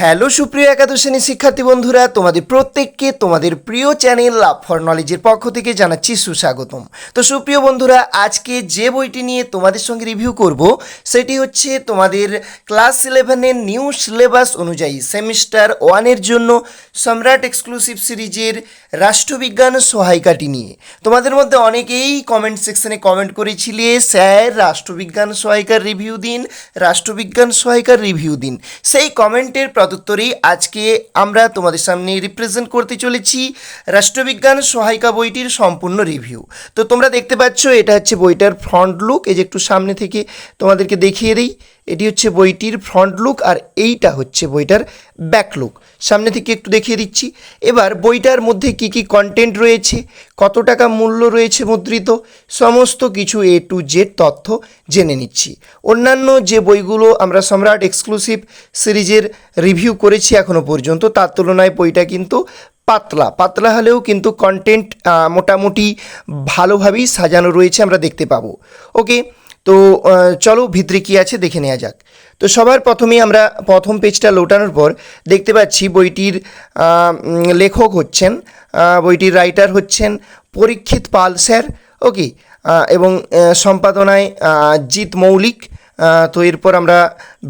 Hello সুপ্রিয় একাদশ শ্রেণির শিক্ষার্থী বন্ধুরা, তোমাদের প্রত্যেককে তোমাদের প্রিয় চ্যানেল লাভ ফর নলেজের পক্ষ থেকে জানাচ্ছি সুস্বাগতম। তো সুপ্রিয় বন্ধুরা, আজকে যে বইটি নিয়ে তোমাদের সঙ্গে রিভিউ করব, সেটি হচ্ছে তোমাদের ক্লাস ইলেভেনের নিউ সিলেবাস অনুযায়ী সেমিস্টার ওয়ানের জন্য সম্রাট এক্সক্লুসিভ সিরিজের রাষ্ট্রবিজ্ঞান সহায়িকাটি নিয়ে। তোমাদের মধ্যে অনেকেই কমেন্ট সেকশনে কমেন্ট করেছিলে, স্যার, রাষ্ট্রবিজ্ঞান সহায়িকার রিভিউ দিন, রাষ্ট্রবিজ্ঞান সহায়িকার রিভিউ দিন। সেই কমেন্টের প্রত্যুত্তরেই আজকে আমরা তোমাদের সামনে রিপ্রেজেন্ট করতে চলেছি রাষ্ট্রবিজ্ঞান সহায়িকা বইটির সম্পূর্ণ রিভিউ তো তোমরা দেখতে পাচ্ছ, এটা হচ্ছে বইটার ফ্রন্ট লুক এই যে একটু সামনে থেকে তোমাদেরকে দেখিয়ে দিই। এটি হচ্ছে বইটির ফ্রন্ট লুক আর এইটা হচ্ছে বইটার ব্যাক লুক সামনে থেকে একটু দেখিয়ে দিচ্ছি। এবার বইটার মধ্যে কি কি কন্টেন্ট রয়েছে, কত টাকা মূল্য রয়েছে মুদ্রিত, সমস্ত কিছু এ টু জেড তথ্য জেনে নিচ্ছি। অন্যান্য যে বইগুলো আমরা সম্রাট এক্সক্লুসিভ সিরিজের রিভিউ করেছি এখনও পর্যন্ত, তার তুলনায় বইটা কিন্তু পাতলা। পাতলা হলেও কিন্তু কন্টেন্ট মোটামুটি ভালোভাবেই সাজানো রয়েছে আমরা দেখতে পাবো। ওকে তো চলো ভিতরে কী আছে দেখে নেওয়া যাক। তো সবার প্রথমেই আমরা প্রথম পেজটা লোটানোর পর দেখতে পাচ্ছি বইটির লেখক হচ্ছেন বইটির রাইটার হচ্ছেন পরীক্ষিত পাল স্যার, ওকে এবং সম্পাদনায় জিৎ মৌলিক তো এরপর আমরা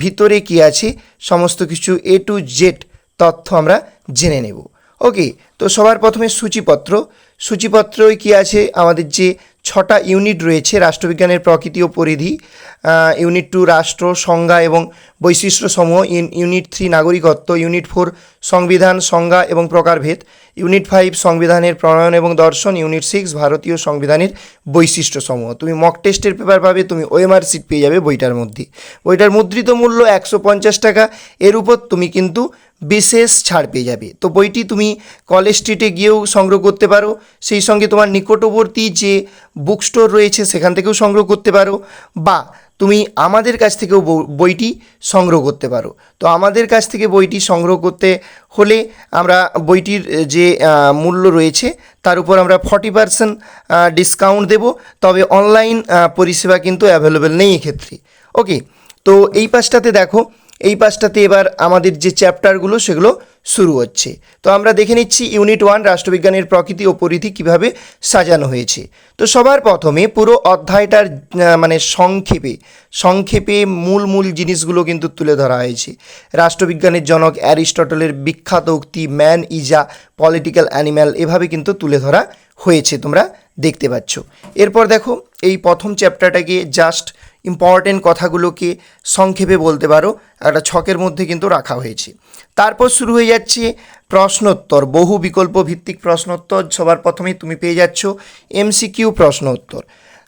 ভিতরে কি আছে, সমস্ত কিছু এ টু জেড তথ্য আমরা জেনে নেব। ওকে, তো সবার প্রথমে সূচিপত্র। সূচিপত্রই কি আছে? আমাদের যে ছটা ইউনিট রয়েছে, রাষ্ট্রবিজ্ঞানের প্রকৃতি ও পরিধি ইউনিট টু রাষ্ট্র, সংজ্ঞা এবং বৈশিষ্ট্য সমূহ ইউন- ইউনিট থ্রি নাগরিকত্ব, ইউনিট ফোর সংবিধান, সংজ্ঞা এবং প্রকারভেদ, ইউনিট ফাইভ সংবিধানের প্রণয়ন এবং দর্শন, ইউনিট সিক্স ভারতীয় সংবিধানের বৈশিষ্ট্য সমূহ। তুমি মক টেস্টের পেপার পাবে, তুমি ওএমআর সিট পেয়ে যাবে বইটার মধ্যে। বইটার মুদ্রিত মূল্য একশো পঞ্চাশ টাকা, এর উপর তুমি কিন্তু বিশেষ ছাড় পেয়ে যাবে। তো বইটি তুমি কলেজ স্ট্রিটে গিয়েও সংগ্রহ করতে পারো। সেই সঙ্গে তোমার নিকটবর্তী যে বুক স্টোর রয়েছে, সেখান থেকেও সংগ্রহ করতে পারো বা তুমি আমাদের কাছ থেকেও বইটি সংগ্রহ করতে পারো। তো আমাদের কাছ থেকে বইটি সংগ্রহ করতে হলে আমরা বইটির যে মূল্য রয়েছে, তার উপর আমরা ফর্টি পার্সেন্ট ডিসকাউন্ট দেব। তবে অনলাইন পরিষেবা কিন্তু অ্যাভেলেবেল নেই এক্ষেত্রে। ওকে, তো এই পাশটাতে দেখো এই পাশটাতে এবার আমাদের যে চ্যাপ্টারগুলো সেগুলো শুরু হচ্ছে। তো আমরা দেখে নিচ্ছি ইউনিট ওয়ান রাষ্ট্রবিজ্ঞানের প্রকৃতি ও পরিধি কীভাবে সাজানো হয়েছে। তো সবার প্রথমে পুরো অধ্যায়টার মানে সংক্ষেপে সংক্ষেপে মূল মূল জিনিসগুলো কিন্তু তুলে ধরা হয়েছে। রাষ্ট্রবিজ্ঞানের জনক অ্যারিস্টটলের বিখ্যাত উক্তি, ম্যান ইজা পলিটিক্যাল অ্যানিম্যাল এভাবে কিন্তু তুলে ধরা হয়েছে, তোমরা দেখতে পাচ্ছ। এরপর দেখো, এই প্রথম চ্যাপ্টারটাকে জাস্ট ইম্পর্টেন্ট কথাগুলোকে সংক্ষেপে বলতে পারো, একটা ছকের মধ্যে কিন্তু রাখা হয়েছে। তারপর শুরু হয়ে যাচ্ছে প্রশ্নোত্তর, বহু বিকল্প ভিত্তিক প্রশ্নোত্তর, সবার প্রথমেই তুমি পেয়ে যাচ্ছ এমসিকিউ প্রশ্ন উত্তর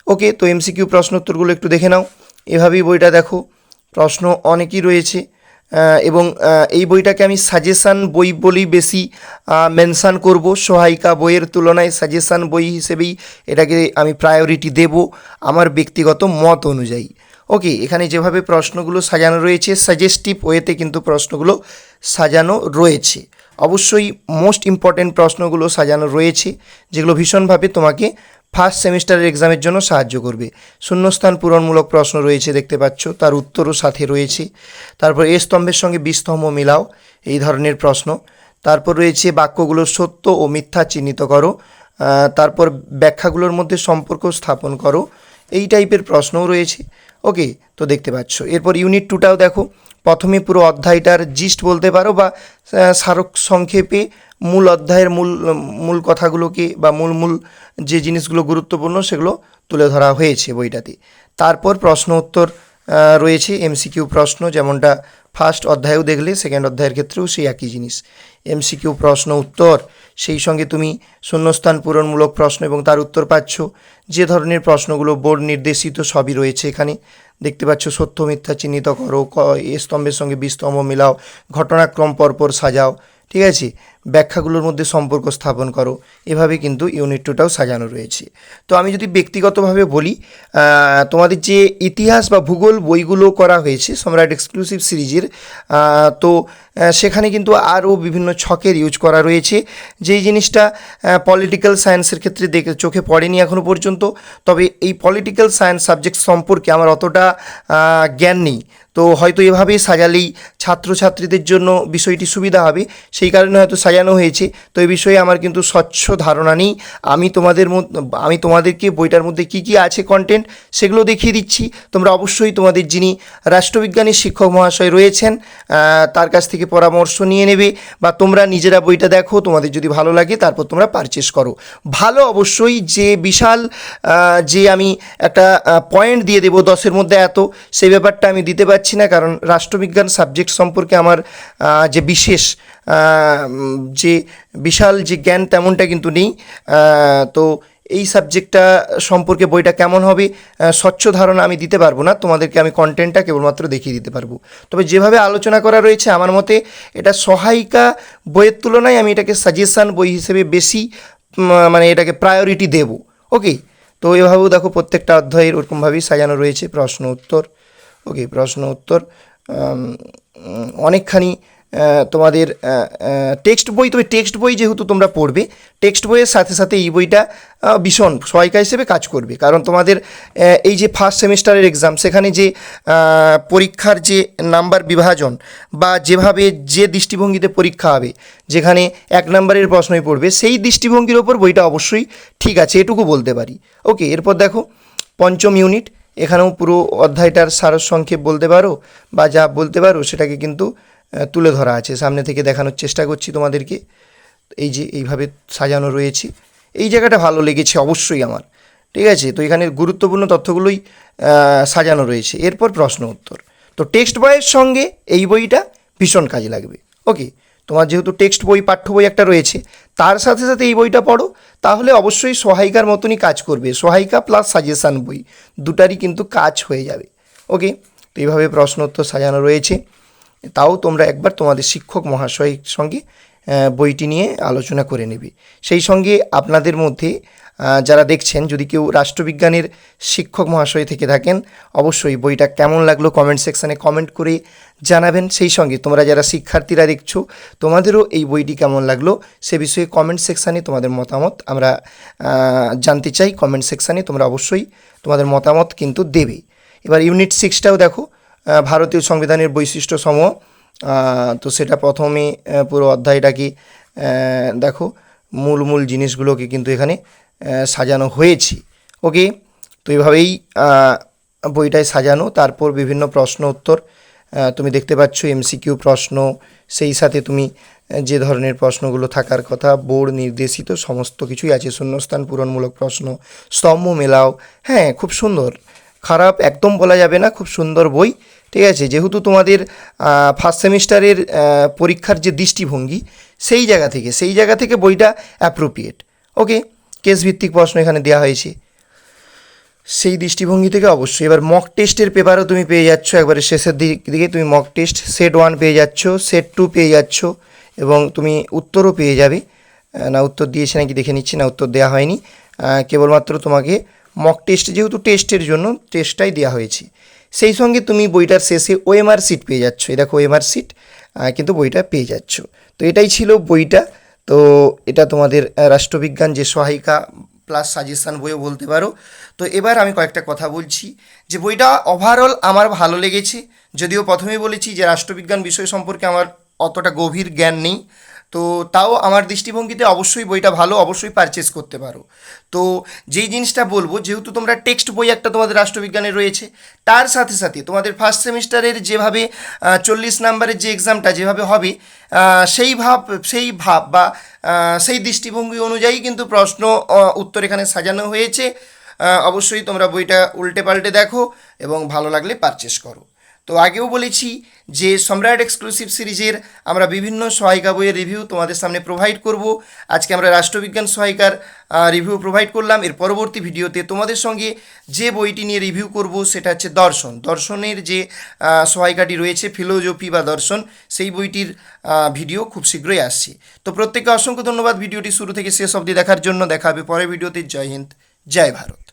ওকে, তো এমসিকিউ প্রশ্নোত্তরগুলো একটু দেখে নাও। এভাবেই বইটা দেখো। প্রশ্ন অনেকই রয়েছে। এবং এই বইটাকে আমি সাজেশান বই বলেই বেশি মেনশান করব। সহায়িকা বইয়ের তুলনায় সাজেশান বই হিসেবেই এটাকে আমি প্রায়োরিটি দেব আমার ব্যক্তিগত মত অনুযায়ী। ওকে এখানে যেভাবে প্রশ্নগুলো সাজানো রয়েছে সাজেস্টিভ ওয়েতে কিন্তু প্রশ্নগুলো সাজানো রয়েছে। অবশ্যই মোস্ট ইম্পর্ট্যান্ট প্রশ্নগুলো সাজানো রয়েছে, যেগুলো ভীষণভাবে তোমাকে সেমিস্টারের এক্সামের জন্য সাহায্য করবে। শূন্যস্থান পূরণমূলক প্রশ্ন রয়েছে, দেখতে পাচ্ছ। তার উত্তরও সাথে রয়েছে। তারপর এ স্তম্ভের সঙ্গে বিস্তম্ভ মিলাও, এই ধরনের প্রশ্ন। তারপর রয়েছে, বাক্যগুলো সত্য ও মিথ্যা চিহ্নিত করো। তারপর ব্যাখ্যাগুলোর মধ্যে সম্পর্ক স্থাপন করো। এই টাইপের প্রশ্নও রয়েছে। ওকে তো দেখতে পাচ্ছ। এরপর ইউনিট টুটাও দেখো। প্রথমে পুরো অধ্যায়টার জিস্ট বলতে পারো বা সারক সংক্ষেপে মূল অধ্যায়ের মূল মূল কথাগুলোকে বা মূল মূল যে জিনিসগুলো গুরুত্বপূর্ণ সেগুলো তুলে ধরা হয়েছে বইটাতে। তারপর প্রশ্ন উত্তর রয়েছে, এমসিকিউ প্রশ্ন, যেমনটা ফার্স্ট অধ্যায়েও দেখলে, সেকেন্ড অধ্যায়ের ক্ষেত্রেও সেই একই জিনিস। এমসিকিউ প্রশ্ন উত্তর, সেই সঙ্গে তুমি শূন্যস্থান পূরণমূলক প্রশ্ন এবং তার উত্তর পাচ্ছ। যে ধরনের প্রশ্নগুলো বোর্ড নির্দেশিত সবই রয়েছে এখানে। দেখতে পাচ্ছ সত্য মিথ্যা চিহ্নিত করো স্তম্ভের সঙ্গে বিস্তম্ভ মিলাও ঘটনাক্রম পরপর সাজাও। ঠিক আছে? ব্যাখ্যাগুলোর মধ্যে সম্পর্ক স্থাপন করো। এভাবে কিন্তু ইউনিট টুটাও সাজানো রয়েছে। তো আমি যদি ব্যক্তিগতভাবে বলি তোমাদের যে ইতিহাস বা ভূগোল বইগুলো করা হয়েছে, সম্রাট এক্সক্লুসিভ সিরিজের তো সেখানে কিন্তু আরও বিভিন্ন ছকের ইউজ করা রয়েছে। যেই জিনিসটা পলিটিক্যাল সায়েন্সের ক্ষেত্রে দেখে চোখে পড়েনি এখনও পর্যন্ত, তবে এই পলিটিক্যাল সায়েন্স সাবজেক্ট সম্পর্কে আমার অতটা জ্ঞান নেই। তো হয়তো এভাবেই সাজালেই ছাত্রছাত্রীদের জন্য বিষয়টি সুবিধা হবে। সেই কারণে হয়তো সাজানো হয়েছে। তো এই বিষয়ে আমার কিন্তু স্বচ্ছ ধারণা নেই। আমি তোমাদের আমি তোমাদেরকে বইটার মধ্যে কি কি আছে কন্টেন্ট সেগুলো দেখিয়ে দিচ্ছি। তোমরা অবশ্যই তোমাদের যিনি রাষ্ট্রবিজ্ঞানী শিক্ষক মহাশয় রয়েছেন তার কাছ থেকে পরামর্শ নিয়ে নেবে বা তোমরা নিজেরা বইটা দেখো, তোমাদের যদি ভালো লাগে তারপর তোমরা পারচেস করো। ভালো অবশ্যই যে বিশাল যে আমি একটা পয়েন্ট দিয়ে দেবো, দশের মধ্যে এত সেই ব্যাপারটা আমি দিতে পারছি না, কারণ রাষ্ট্রবিজ্ঞান সাবজেক্ট সম্পর্কে আমার যে বিশেষ যে বিশাল যে জ্ঞান তেমনটা কিন্তু নেই। তো এই সাবজেক্টটা সম্পর্কে বইটা কেমন হবে স্বচ্ছ ধারণা আমি দিতে পারব না। তোমাদেরকে আমি কন্টেন্টটা কেবলমাত্র দেখিয়ে দিতে পারব। তবে যেভাবে আলোচনা করা রয়েছে, আমার মতে এটা সহায়িকা বইয়ের তুলনায় আমি এটাকে সাজেশান বই হিসেবে বেশি মানে এটাকে প্রায়োরিটি দেব। ওকে তো এভাবেও দেখো প্রত্যেকটা অধ্যায়ের ওরকমভাবেই সাজানো রয়েছে প্রশ্ন উত্তর ওকে, প্রশ্ন উত্তর অনেকখানি তোমাদের টেক্সট বই, তবে টেক্সট বই যেহেতু তোমরা পড়বে, টেক্সট বইয়ের সাথে সাথে এই বইটা ভীষণ সহায়িকা হিসেবে কাজ করবে। কারণ তোমাদের এই যে ফার্স্ট সেমিস্টারের এক্সাম সেখানে যে পরীক্ষার যে নাম্বার বিভাজন, বা যেভাবে যে দৃষ্টিভঙ্গিতে পরীক্ষা হবে, যেখানে এক নম্বরের প্রশ্নই পড়বে, সেই দৃষ্টিভঙ্গির ওপর বইটা অবশ্যই ঠিক আছে, এটুকু বলতে পারি। ওকে, এরপর দেখো, পঞ্চম ইউনিট এখানেও পুরো অধ্যায়টার সারসংক্ষেপ বলতে পারো বা যা বলতে পারো সেটাকে কিন্তু তুলে ধরা আছে। সামনে থেকে দেখানোর চেষ্টা করছি তোমাদেরকে। এই যে এইভাবে সাজানো রয়েছে। এই জায়গাটা ভালো লেগেছে অবশ্যই আমার। ঠিক আছে? তো এখানে গুরুত্বপূর্ণ তথ্যগুলোই সাজানো রয়েছে। এরপর প্রশ্ন উত্তর। তো টেক্সট বইয়ের সঙ্গে এই বইটা ভীষণ কাজে লাগবে। ওকে? তোমার যেহেতু টেক্সট বই, পাঠ্য বই একটা রয়েছে, তার সাথে সাথে এই বইটা পড়ো। তাহলে অবশ্যই সহায়িকার মতনই কাজ করবে। সহায়িকা প্লাস সাজেশান বই, দুটারই কিন্তু কাজ হয়ে যাবে। ওকে তো এইভাবে প্রশ্ন উত্তর সাজানো রয়েছে। তাও তোমরা একবার তোমাদের শিক্ষক মহাশয়ের সঙ্গে বইটি নিয়ে আলোচনা করে নেবে। সেই সঙ্গে আপনাদের মধ্যে যারা দেখছেন, যদি কেউ রাষ্ট্রবিজ্ঞানের শিক্ষক মহাশয় থেকে থাকেন, অবশ্যই বইটা কেমন লাগল কমেন্ট সেকশানে কমেন্ট করে জানাবেন। সেই সঙ্গে তোমরা যারা শিক্ষার্থীরা দেখছ, তোমাদেরও এই বইটি কেমন লাগল সে বিষয়ে কমেন্ট সেকশানে তোমাদের মতামত আমরা জানতে চাই। কমেন্ট সেকশানে তোমরা অবশ্যই তোমাদের মতামত কিন্তু দেবে। এবার ইউনিট সিক্সটাও দেখো ভারতীয় সংবিধানের বৈশিষ্ট্য সমূহ। তো সেটা প্রথমে পুরো অধ্যায়টাকে দেখো, মূল মূল জিনিসগুলোকে কিন্তু এখানে সাজানো হয়েছে। ওকে? তো এইভাবেই বইটায় সাজানো, তারপর বিভিন্ন প্রশ্ন উত্তর তুমি দেখতে পাচ্ছ, এমসিকিউ প্রশ্ন, সেই সাথে তুমি যে ধরনের প্রশ্নগুলো থাকার কথা, বোর্ড নির্দেশিত, সমস্ত কিছুই আছে, শূন্যস্থান, পূরণমূলক প্রশ্ন, স্তম্ভ মেলাও হ্যাঁ খুব সুন্দর। খারাপ একদম বলা যাবে না, খুব সুন্দর বই, ঠিক আছে? যেহেতু তোমাদের ফার্স্ট সেমিস্টারের পরীক্ষার যে দৃষ্টিভঙ্গি, সেই জায়গা থেকে, সেই জায়গা থেকে বইটা অ্যাপ্রোপ্রিয়েট ওকে কেস ভিত্তিক প্রশ্ন এখানে দেওয়া হয়েছে। সেই দৃষ্টিভঙ্গি থেকে অবশ্যই। এবার মক টেস্টের পেপারও তুমি পেয়ে যাচ্ছ। একবারে শেষের দিক দিকে তুমি মক টেস্ট সেট ওয়ান পেয়ে যাচ্ছ সেট টু পেয়ে যাচ্ছ এবং তুমি উত্তরও পেয়ে যাবে। না উত্তর দিয়েছে নাকি দেখে নিচ্ছি, না উত্তর দেওয়া হয়নি। কেবলমাত্র তোমাকে মক টেস্ট যেহেতু টেস্টের জন্য টেস্টটাই দেওয়া হয়েছে। সেই সঙ্গে তুমি বইটার শেষে ওএমআর সিট পেয়ে যাচ্ছ। এই দেখো ওএমআর সিট কিন্তু বইটা পেয়ে যাচ্ছ। তো এটাই ছিল বইটা। তো এটা তোমাদের রাষ্ট্রবিজ্ঞান যে সহায়িকা প্লাস সাজেশান বইও বলতে পারো। তো এবার আমি কয়েকটা কথা বলছি যে বইটা ওভারঅল আমার ভালো লেগেছে। যদিও প্রথমেই বলেছি যে রাষ্ট্রবিজ্ঞান বিষয় সম্পর্কে আমার অতটা গভীর জ্ঞান নেই। তো তাও আমার দৃষ্টিভঙ্গিতে অবশ্যই বইটা ভালো, অবশ্যই পারচেস করতে পারো। তো যেই জিনিসটা বলব, যেহেতু তোমরা টেক্সট বই একটা তোমাদের রাষ্ট্রবিজ্ঞানে রয়েছে, তার সাথে সাথে তোমাদের ফার্স্ট সেমিস্টারের যেভাবে চল্লিশ নাম্বারের যে এক্সামটা যেভাবে হবে সেই ভাব সেই ভাব বা সেই দৃষ্টিভঙ্গি অনুযায়ী কিন্তু প্রশ্ন উত্তর এখানে সাজানো হয়েছে। অবশ্যই তোমরা বইটা উল্টে পাল্টে দেখো এবং ভালো লাগলে পারচেস করো। তো আগেও বলেছি যে সম্রাট এক্সক্লুসিভ সিরিজের আমরা বিভিন্ন সহায়িকা বইয়ের রিভিউ তোমাদের সামনে প্রোভাইড করব। আজকে আমরা রাষ্ট্রবিজ্ঞান সহায়িকার রিভিউ প্রোভাইড করলাম। এর পরবর্তী ভিডিওতে তোমাদের সঙ্গে যে বইটি নিয়ে রিভিউ করব সেটা হচ্ছে দর্শন। দর্শনের যে সহায়িকাটি রয়েছে ফিলোজফি বা দর্শন, সেই বইটির ভিডিও খুব শীঘ্রই আসছে। তো প্রত্যেককে অসংখ্য ধন্যবাদ। ভিডিওটি শুরু থেকে শেষ অবধি দেখার জন্য দেখা হবে পরের ভিডিওতে। জয় হিন্দ, জয় ভারত।